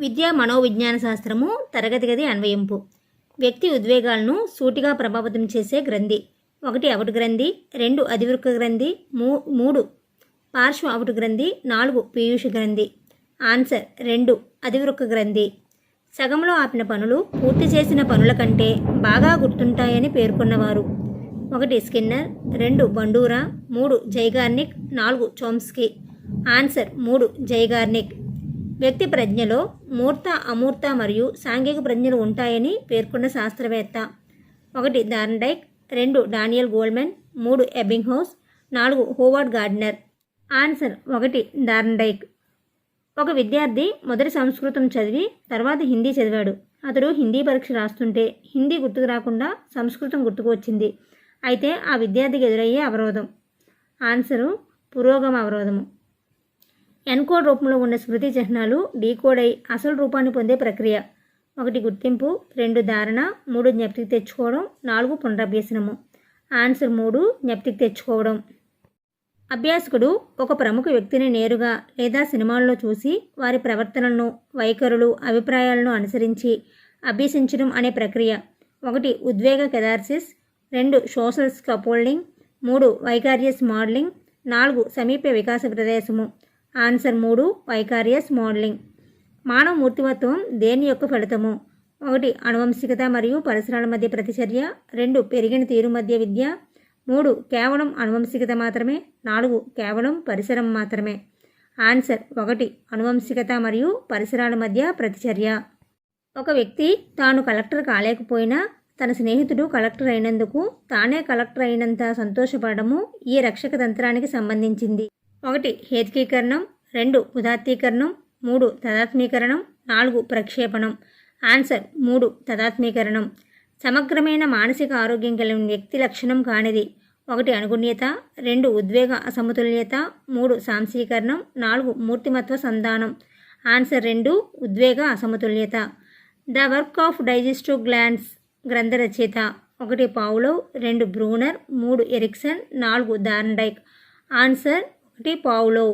విద్యా మనోవిజ్ఞాన శాస్త్రము తరగతి గది అన్వయింపు. వ్యక్తి ఉద్వేగాలను సూటిగా ప్రభావితం చేసే గ్రంథి. ఒకటి అవుట్ గ్రంథి రెండు అధివృక్క గ్రంథి మూ మూడు పార్శ్వ అవుట్ గ్రంథి నాలుగు పీయూష గ్రంథి. ఆన్సర్ రెండు అధివృక్క గ్రంథి. సగంలో ఆపిన పనులు పూర్తి చేసిన పనుల కంటే బాగా గుర్తుంటాయని పేర్కొన్నవారు. ఒకటి స్కిన్నర్ రెండు బండూరా మూడు జైగార్నిక్ నాలుగు చోమ్స్కీ. ఆన్సర్ మూడు జైగార్నిక్. వ్యక్తి ప్రజ్ఞలో మూర్త అమూర్త మరియు సాంఘిక ప్రజ్ఞలు ఉంటాయని పేర్కొన్న శాస్త్రవేత్త. ఒకటి దార్న్డైక్ రెండు డానియల్ గోల్మెన్ మూడు ఎబింగ్ హౌస్ నాలుగు హోవార్డ్ గార్డ్నర్. ఆన్సర్ ఒకటి దార్న్డైక్ ఒక విద్యార్థి మొదటి సంస్కృతం చదివి తర్వాత హిందీ చదివాడు. అతడు హిందీ పరీక్ష రాస్తుంటే హిందీ గుర్తుకు రాకుండా సంస్కృతం గుర్తుకు వచ్చింది. అయితే ఆ విద్యార్థికి ఎదురయ్యే అవరోధం. ఆన్సరు పురోగమ అవరోధము. ఎన్కోడ్ రూపంలో ఉన్న స్మృతి చిహ్నాలు డీకోడ్ అయి అసలు రూపాన్ని పొందే ప్రక్రియ. ఒకటి గుర్తింపు రెండు ధారణ మూడు జ్ఞప్తికి తెచ్చుకోవడం నాలుగు పునరభ్యసనము. ఆన్సర్ మూడు జ్ఞప్తికి తెచ్చుకోవడం. అభ్యాసకుడు ఒక ప్రముఖ వ్యక్తిని నేరుగా లేదా సినిమాల్లో చూసి వారి ప్రవర్తనలను వైఖరులు అభిప్రాయాలను అనుసరించి అభ్యసించడం అనే ప్రక్రియ. ఒకటి ఉద్వేగ కెదార్సిస్ రెండు సోషల్ స్కపోల్డింగ్ మూడు వైకారియస్ మోడలింగ్ నాలుగు సమీప వికాస ప్రదేశము. ఆన్సర్ మూడు వైకారియస్ మోడలింగ్. మానవ మూర్తిమత్వం దేని యొక్క ఫలితము? ఒకటి అనువంశికత మరియు పరిసరాల మధ్య ప్రతిచర్య. రెండు పెరిగిన తీరు మధ్య విద్య. మూడు కేవలం అనువంశికత మాత్రమే. నాలుగు కేవలం పరిసరం మాత్రమే. ఆన్సర్ ఒకటి అనువంశికత మరియు పరిసరాల మధ్య ప్రతిచర్య. ఒక వ్యక్తి తాను కలెక్టర్ కాలేకపోయినా తన స్నేహితుడు కలెక్టర్ అయినందుకు తానే కలెక్టర్ అయినంత సంతోషపడము ఈ రక్షక తంత్రానికి సంబంధించింది. ఒకటి హేతుకీకరణం రెండు ఉదాత్తీకరణం మూడు తదాత్మీకరణం నాలుగు ప్రక్షేపణం. ఆన్సర్ మూడు తదాత్మీకరణం. సమగ్రమైన మానసిక ఆరోగ్యం కలిగిన వ్యక్తి లక్షణం కానిది. ఒకటి అనుగుణ్యత రెండు ఉద్వేగ అసమతుల్యత మూడు సాంశీకరణం నాలుగు మూర్తిమత్వ సంధానం. ఆన్సర్ రెండు ఉద్వేగ అసమతుల్యత. The work of digestive glands గ్రంథ రచయిత. ఒకటి పావులో రెండు బ్రూనర్ మూడు ఎరిక్సన్ నాలుగు దార్న్డైక్. ఆన్సర్ ఒకటి పావులోవ్